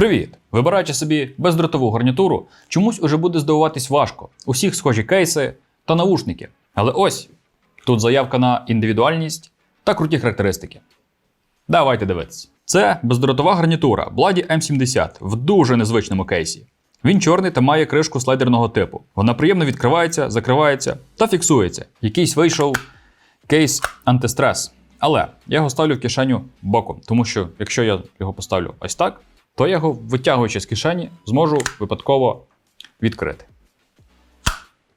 Привіт! Вибираючи собі бездротову гарнітуру, чомусь уже буде здивуватись важко. Усіх схожі кейси та наушники. Але ось тут заявка на індивідуальність та круті характеристики. Давайте дивитися. Це бездротова гарнітура Blady M70 в дуже незвичному кейсі. Він чорний та має кришку слайдерного типу. Вона приємно відкривається, закривається та фіксується. Якийсь вийшов кейс антистрес. Але я його ставлю в кишеню боком, тому що якщо я його поставлю ось так, то я його, витягуючи з кишені, зможу випадково відкрити.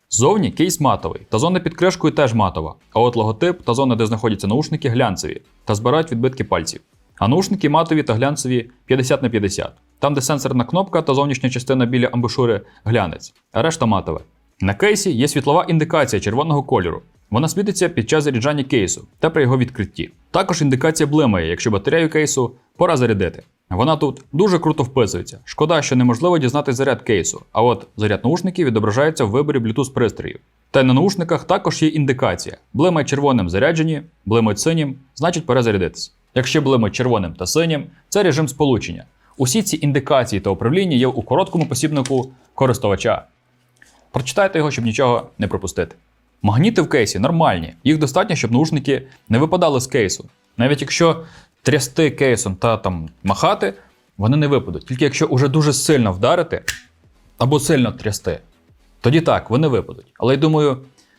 Ззовні кейс матовий, та зона під кришкою теж матова. А от логотип та зона, де знаходяться наушники, глянцеві та збирають відбитки пальців. А наушники матові та глянцеві 50 на 50. Там, де сенсорна кнопка та зовнішня частина біля амбушури глянець, а решта матове. На кейсі є світлова індикація червоного кольору. Вона світиться під час заряджання кейсу та при його відкритті. Також індикація блимає, якщо батарею кейсу пора зарядити. Вона тут дуже круто вписується. Шкода, що неможливо дізнати заряд кейсу, а от заряд наушників відображається в виборі Bluetooth пристроїв. Та й на наушниках також є індикація: блимає червоним заряджені, блимають синім, значить пора зарядитись. Якщо блимають червоним та синім, це режим сполучення. Усі ці індикації та управління є у короткому посібнику користувача. Прочитайте його, щоб нічого не пропустити. Магніти в кейсі нормальні, їх достатньо, щоб наушники не випадали з кейсу. Навіть якщо трясти кейсом та там махати, вони не випадуть. Тільки якщо уже дуже сильно вдарити або сильно трясти, тоді так, вони випадуть. Але я думаю,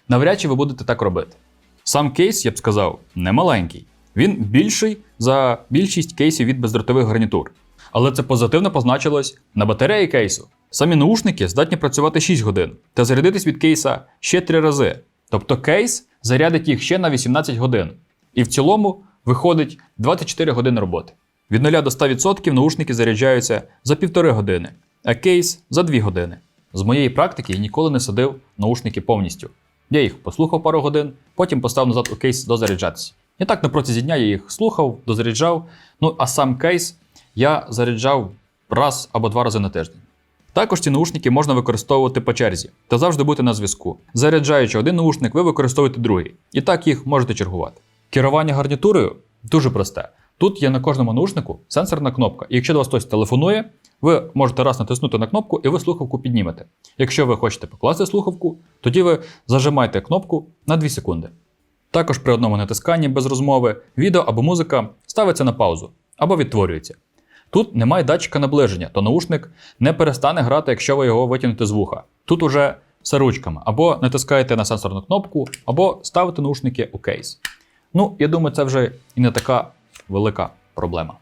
навряд чи ви будете так робити. Сам кейс, я б сказав, не маленький. Він більший за більшість кейсів від бездротових гарнітур. Але це позитивно позначилось на батареї кейсу. Самі наушники здатні працювати 6 годин та зарядитись від кейса ще 3 рази. Тобто кейс зарядить їх ще на 18 годин. І в цілому виходить 24 години роботи. Від 0 до 100% наушники заряджаються за півтори години, а кейс за 2 години. З моєї практики я ніколи не садив наушники повністю. Я їх послухав пару годин, потім поставив назад у кейс дозаряджатися. І так на протязі дня я їх слухав, дозаряджав. Ну а сам кейс я заряджав раз або два рази на тиждень. Також ці наушники можна використовувати по черзі та завжди бути на зв'язку. Заряджаючи один наушник, ви використовуєте другий. І так їх можете чергувати. Керування гарнітурою дуже просте. Тут є на кожному наушнику сенсорна кнопка. І якщо до вас хтось телефонує, ви можете раз натиснути на кнопку і ви слухавку піднімете. Якщо ви хочете покласти слухавку, тоді ви зажимаєте кнопку на 2 секунди. Також при одному натисканні без розмови відео або музика ставиться на паузу або відтворюється. Тут немає датчика наближення, то наушник не перестане грати, якщо ви його витягнете з вуха. Тут уже все ручками, або натискаєте на сенсорну кнопку, або ставите наушники у кейс. Ну, я думаю, це вже і не така велика проблема.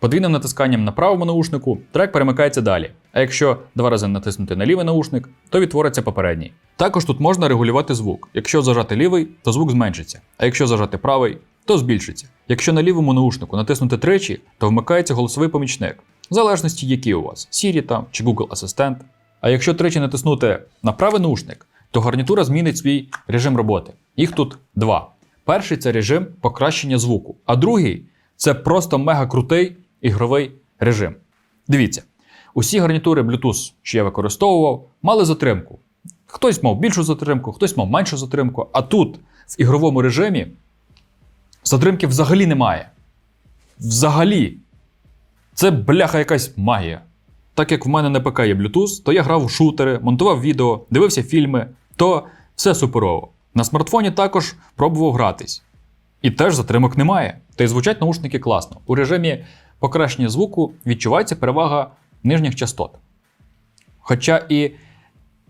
Подвійним натисканням на правому наушнику трек перемикається далі. А якщо два рази натиснути на лівий наушник, то відтвориться попередній. Також тут можна регулювати звук. Якщо зажати лівий, то звук зменшиться, а якщо зажати правий, то збільшиться. Якщо на лівому наушнику натиснути тричі, то вмикається голосовий помічник, в залежності, який у вас Siri там чи Google Асистент. А якщо тричі натиснути на правий наушник, то гарнітура змінить свій режим роботи. Їх тут два. Перший це режим покращення звуку, а другий це просто мега крутий ігровий режим. Дивіться, усі гарнітури Bluetooth, що я використовував, мали затримку. Хтось мав більшу затримку, хтось мав меншу затримку, а тут в ігровому режимі затримки взагалі немає. Взагалі. Це бляха якась магія. Так як в мене на ПК є Bluetooth, то я грав у шутери, монтував відео, дивився фільми, то все суперово. На смартфоні також пробував гратись. І теж затримок немає. Та й звучать наушники класно. У режимі покращення звуку відчувається перевага нижніх частот. Хоча і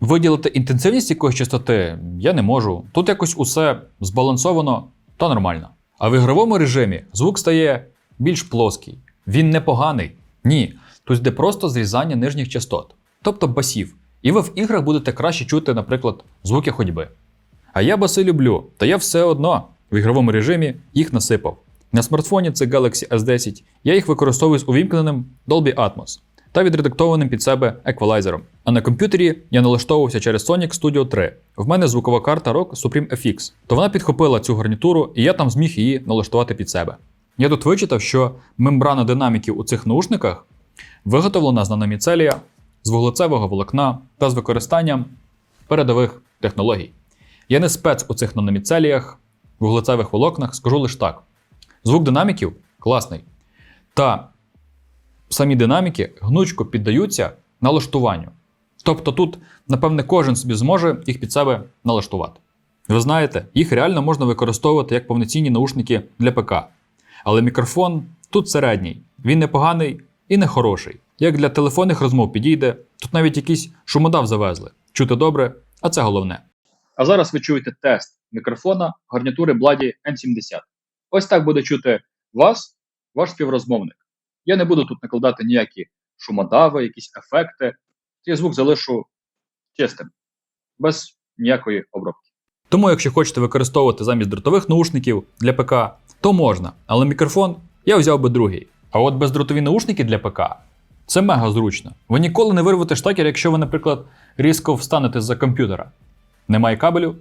виділити інтенсивність якоїсь частоти я не можу. Тут якось усе збалансовано та нормально. А в ігровому режимі звук стає більш плоский. Він непоганий. Ні. Тут йде просто зрізання нижніх частот, тобто басів. І ви в іграх будете краще чути, наприклад, звуки ходьби. А я баси люблю, та я все одно в ігровому режимі їх насипав. На смартфоні це Galaxy S10, я їх використовую з увімкненим Dolby Atmos та відредактованим під себе еквалайзером. А на комп'ютері я налаштовувався через Sonic Studio 3. В мене звукова карта ROG Supreme FX, то вона підхопила цю гарнітуру, і я там зміг її налаштувати під себе. Я тут вичитав, що мембрана динаміків у цих наушниках виготовлена з наноміцелія, з вуглецевого волокна та з використанням передових технологій. Я не спец у цих наноміцеліях, вуглецевих волокнах, скажу лише так. Звук динаміків класний. Та самі динаміки гнучко піддаються налаштуванню. Тобто тут, напевне, кожен собі зможе їх під себе налаштувати. Ви знаєте, їх реально можна використовувати як повноцінні наушники для ПК. Але мікрофон тут середній, він не поганий і не хороший. Як для телефонних розмов підійде, тут навіть якийсь шумодав завезли. Чути добре, а це головне. А зараз ви чуєте тест мікрофона гарнітури Blady N70. Ось так буде чути вас, ваш співрозмовник. Я не буду тут накладати ніякі шумодави, якісь ефекти. Цей звук залишу чистим, без ніякої обробки. Тому, якщо хочете використовувати замість дротових наушників для ПК, то можна, але мікрофон я взяв би другий. А от бездротові наушники для ПК це мега зручно. Ви ніколи не вирвете штекер, якщо ви, наприклад, різко встанете з-за комп'ютера. Немає кабелю,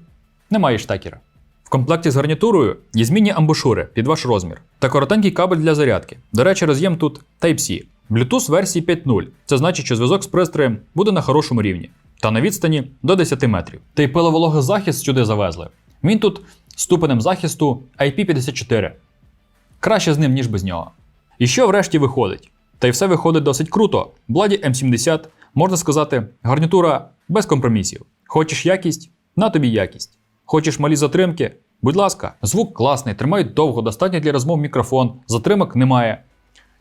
немає штекера. В комплекті з гарнітурою є змінні амбушури під ваш розмір та коротенький кабель для зарядки. До речі, роз'єм тут Type-C. Bluetooth версії 5.0. Це значить, що зв'язок з пристроєм буде на хорошому рівні та на відстані до 10 метрів. Та й пиловологозахист сюди завезли. Він тут ступенем захисту IP54. Краще з ним, ніж без нього. І що врешті виходить? Та й все виходить досить круто. Бладі M70, можна сказати, гарнітура без компромісів. Хочеш якість? На тобі якість. Хочеш малі затримки? Будь ласка, звук класний, тримають довго, достатньо для розмов мікрофон, затримок немає.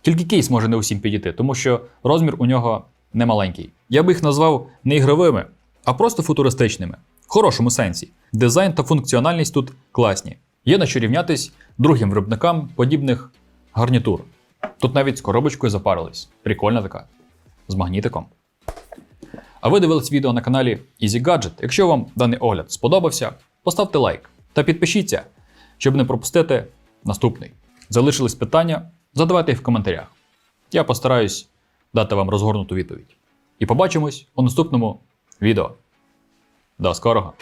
Тільки кейс може не усім підійти, тому що розмір у нього не маленький. Я би їх назвав не ігровими, а просто футуристичними. В хорошому сенсі. Дизайн та функціональність тут класні. Є на що рівнятись другим виробникам подібних гарнітур. Тут навіть з коробочкою запарились. Прикольна така. З магнітиком. А ви дивились відео на каналі Easy Gadget. Якщо вам даний огляд сподобався, поставте лайк та підпишіться, щоб не пропустити наступний. Залишились питання, задавайте їх в коментарях. Я постараюсь дати вам розгорнуту відповідь. І побачимось у наступному відео. До скорого!